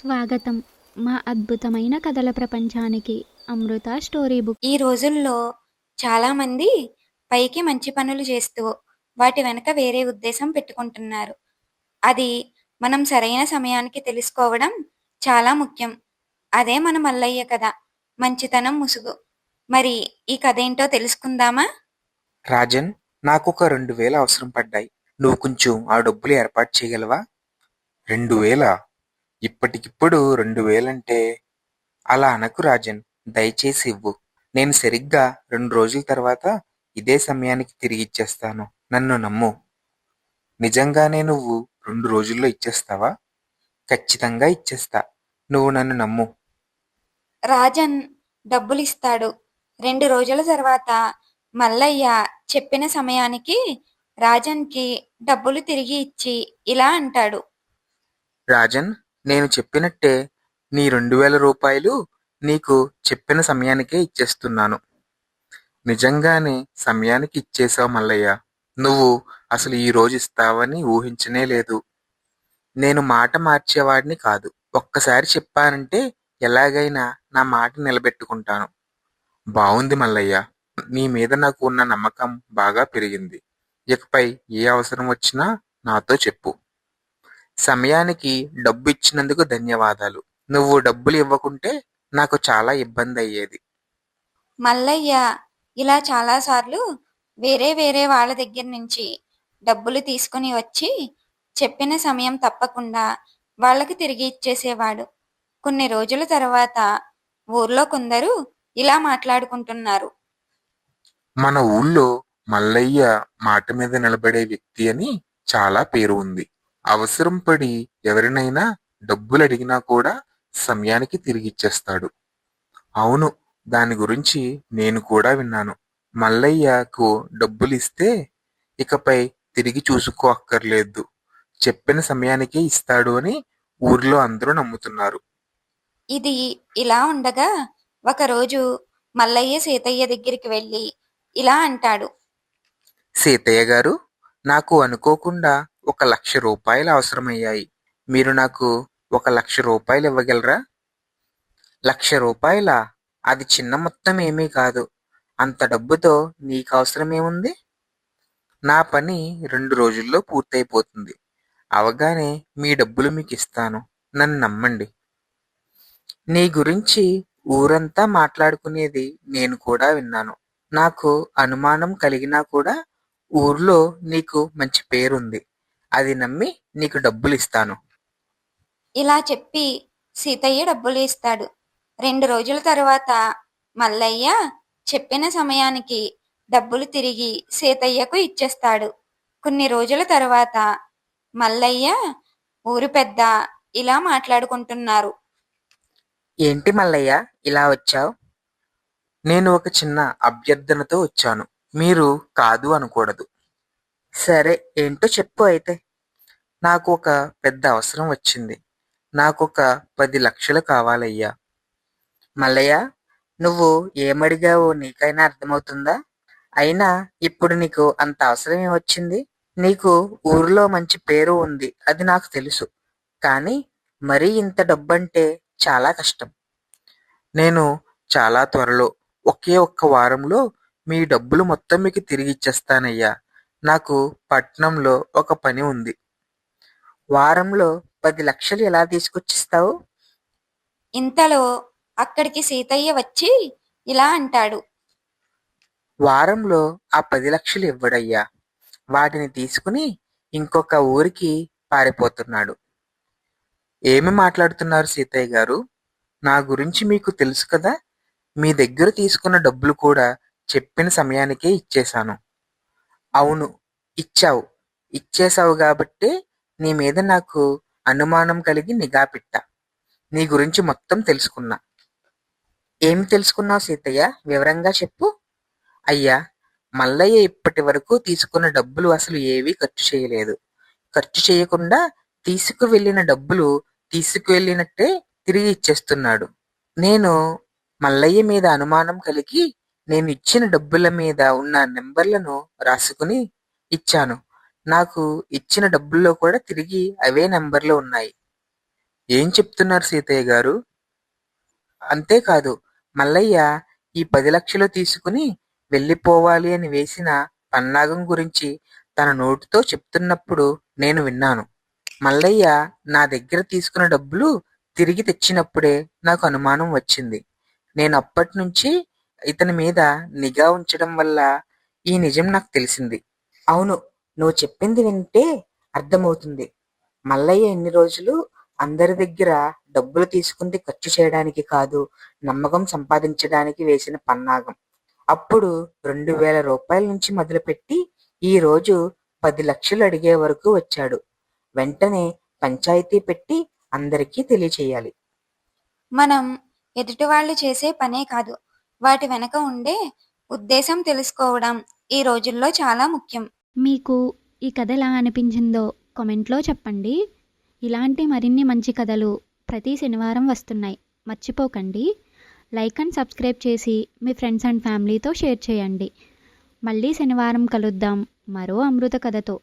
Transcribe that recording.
స్వాగతం. మా అద్భుతమైన కథల ప్రపంచానికి అమృత స్టోరీ బుక్. ఈ రోజుల్లో చాలామంది పైకి మంచి పనులు చేస్తూ వాటి వెనక వేరే ఉద్దేశం పెట్టుకుంటున్నారు. అది మనం సరైన సమయానికి తెలుసుకోవడం చాలా ముఖ్యం. అదే మన మల్లయ్య కథ. మంచితనం ముసుగు. మరి ఈ కథ ఏంటో తెలుసుకుందామా? రాజన్ నాకు ఒక రెండు వేలు అవసరం పడ్డాయి. నువ్వు కొంచెం ఆ డబ్బులు ఏర్పాటు చేయగలవా? రెండు వేల? ఇప్పటికిప్పుడు రెండు వేలంటే అలా అనకు రాజన్ దయచేసి ఇవ్వు. నేను సరిగ్గా రెండు రోజుల తర్వాత ఇదే సమయానికి తిరిగి ఇచ్చేస్తాను. నన్ను నమ్ము. నిజంగానే నువ్వు రెండు రోజుల్లో ఇచ్చేస్తావా? ఖచ్చితంగా ఇచ్చేస్తా. నువ్వు నన్ను నమ్ము. రాజన్ డబ్బులు ఇస్తాడు రెండు రోజుల తర్వాత మల్లయ్య చెప్పిన సమయానికి రాజన్కి డబ్బులు తిరిగి ఇచ్చి ఇలా అంటాడు. రాజన్ నేను చెప్పినట్టే నీ రెండు వేల రూపాయలు నీకు చెప్పిన సమయానికే ఇచ్చేస్తున్నాను. నిజంగానే సమయానికి ఇచ్చేసావు మల్లయ్య. నువ్వు అసలు ఈ రోజు ఇస్తావని ఊహించనే లేదు. నేను మాట మార్చేవాడిని కాదు. ఒక్కసారి చెప్పానంటే ఎలాగైనా నా మాట నిలబెట్టుకుంటాను. బావుంది మల్లయ్య. నీ మీద నాకు ఉన్న నమ్మకం బాగా పెరిగింది. ఇకపై ఏ అవసరం వచ్చినా నాతో చెప్పు. సమయానికి డబ్బు ఇచ్చినందుకు ధన్యవాదాలు. నువ్వు డబ్బులు ఇవ్వకుంటే నాకు చాలా ఇబ్బంది అయ్యేది మల్లయ్య ఇలా చాలాసార్లు వేరే వేరే వాళ్ళ దగ్గర నుంచి డబ్బులు తీసుకుని వచ్చి చెప్పిన సమయం తప్పకుండా వాళ్ళకి తిరిగి ఇచ్చేసేవాడు. కొన్ని రోజుల తర్వాత ఊర్లో కొందరు ఇలా మాట్లాడుకుంటున్నారు. మన ఊళ్ళో మల్లయ్య మాట మీద నిలబడే వ్యక్తి అని చాలా పేరు ఉంది. అవసరం పడి ఎవరినైనా డబ్బులు అడిగినా కూడా సమయానికి తిరిగిచ్చేస్తాడు. అవును దాని గురించి నేను కూడా విన్నాను. మల్లయ్యకు డబ్బులు ఇస్తే ఇకపై తిరిగి చూసుకో అక్కర్లేదు. చెప్పిన సమయానికే ఇస్తాడు అని ఊర్లో అందరూ నమ్ముతున్నారు. ఇది ఇలా ఉండగా ఒకరోజు మల్లయ్య సీతయ్య దగ్గరికి వెళ్ళి ఇలా అంటాడు. సీతయ్య గారు నాకు అనుకోకుండా ఒక లక్ష రూపాయలు అవసరమయ్యాయి. మీరు నాకు ఒక లక్ష రూపాయలు ఇవ్వగలరా? లక్ష రూపాయల? అది చిన్న మొత్తం ఏమీ కాదు. అంత డబ్బుతో నీకు అవసరమేముంది? నా పని రెండు రోజుల్లో పూర్తయిపోతుంది. అవగానే మీ డబ్బులు మీకు ఇస్తాను. నన్ను నమ్మండి. నీ గురించి ఊరంతా మాట్లాడుకునేది నేను కూడా విన్నాను. నాకు అనుమానం కలిగినా కూడా ఊర్లో నీకు మంచి పేరుంది. అది నమ్మి నీకు డబ్బులు ఇస్తాను ఇలా చెప్పి సీతయ్య డబ్బులు ఇస్తాడు రెండు రోజుల తర్వాత మల్లయ్య చెప్పిన సమయానికి డబ్బులు తిరిగి సీతయ్యకు ఇచ్చేస్తాడు. కొన్ని రోజుల తర్వాత మల్లయ్య ఊరు పెద్ద ఇలా మాట్లాడుకుంటున్నారు. ఏంటి మల్లయ్య ఇలా వచ్చావు? నేను ఒక చిన్న అభ్యర్థనతో వచ్చాను. మీరు కాదు అనకూడదు. సరే ఏంటో చెప్పు అయితే. నాకు ఒక పెద్ద అవసరం వచ్చింది. నాకు ఒక పది లక్షలు కావాలయ్యా. మల్లయ్య నువ్వు ఏమడిగావో నీకైనా అర్థమవుతుందా? అయినా ఇప్పుడు నీకు అంత అవసరం ఏమొచ్చింది నీకు ఊరిలో మంచి పేరు ఉంది అది నాకు తెలుసు. కానీ మరీ ఇంత డబ్బంటే చాలా కష్టం. నేను చాలా త్వరలో ఒకే ఒక్క వారంలో మీ డబ్బులు మొత్తం మీకు తిరిగి ఇచ్చేస్తానయ్యా. నాకు పట్నంలో ఒక పని ఉంది. వారంలో పది లక్షలు ఎలా తీసుకొచ్చిస్తావు? ఇంతలో అక్కడికి సీతయ్య వచ్చి ఇలా అంటాడు. వారంలో ఆ పది లక్షలు ఇవ్వడయ్యా. వాటిని తీసుకుని ఇంకొక ఊరికి పారిపోతున్నాడు. ఏమి మాట్లాడుతున్నారు సీతయ్య గారు? నా గురించి మీకు తెలుసు కదా? మీ దగ్గర తీసుకున్న డబ్బులు కూడా చెప్పిన సమయానికే ఇచ్చేశాను. అవును ఇచ్చావు. ఇచ్చేశావు కాబట్టి నీ మీద నాకు అనుమానం కలిగి నిఘా పెట్టా. నీ గురించి మొత్తం తెలుసుకున్నా. ఏమి తెలుసుకున్నావు సీతయ్య? వివరంగా చెప్పు. అయ్యా మల్లయ్య ఇప్పటి వరకు తీసుకున్న డబ్బులు అసలు ఏవీ ఖర్చు చేయలేదు. ఖర్చు చేయకుండా తీసుకువెళ్ళిన డబ్బులు తీసుకువెళ్ళినట్టే తిరిగి ఇచ్చేస్తున్నాడు. నేను మల్లయ్య మీద అనుమానం కలిగి నేను ఇచ్చిన డబ్బుల మీద ఉన్న నెంబర్లను రాసుకుని ఇచ్చాను. నాకు ఇచ్చిన డబ్బుల్లో కూడా తిరిగి అవే నెంబర్లు ఉన్నాయి. ఏం చెప్తున్నారు సీతయ్య గారు? అంతేకాదు మల్లయ్య ఈ పది లక్షలు తీసుకుని వెళ్ళిపోవాలి అని వేసిన పన్నాగం గురించి తన నోటితో చెప్తున్నప్పుడు నేను విన్నాను. మల్లయ్య నా దగ్గర తీసుకున్న డబ్బులు తిరిగి తెచ్చినప్పుడే నాకు అనుమానం వచ్చింది. నేను అప్పటి నుంచి ఇతని మీద నిఘా ఉంచడం వల్ల ఈ నిజం నాకు తెలిసింది. అవును నువ్వు చెప్పింది వింటే అర్థమవుతుంది. మల్లయ్య ఎన్ని రోజులు అందరి దగ్గర డబ్బులు తీసుకుంది ఖర్చు చేయడానికి కాదు నమ్మకం సంపాదించడానికి వేసిన పన్నాగం. అప్పుడు రెండు వేల రూపాయల నుంచి మొదలుపెట్టి ఈ రోజు పది లక్షలు అడిగే వరకు వచ్చాడు. వెంటనే పంచాయతీ పెట్టి అందరికీ తెలియచేయాలి. మనం ఎదుటి వాళ్ళు చేసే పనే కాదు. వాటి వెనక ఉండే ఉద్దేశం తెలుసుకోవడం ఈ రోజుల్లో చాలా ముఖ్యం. మీకు ఈ కథ ఎలా అనిపించిందో కామెంట్లో చెప్పండి. ఇలాంటి మరిన్ని మంచి కథలు ప్రతి శనివారం వస్తున్నాయి. మర్చిపోకండి. లైక్ అండ్ సబ్స్క్రైబ్ చేసి మీ ఫ్రెండ్స్ అండ్ ఫ్యామిలీతో షేర్ చేయండి. మళ్ళీ శనివారం కలుద్దాం. మరో అమృత కథతో.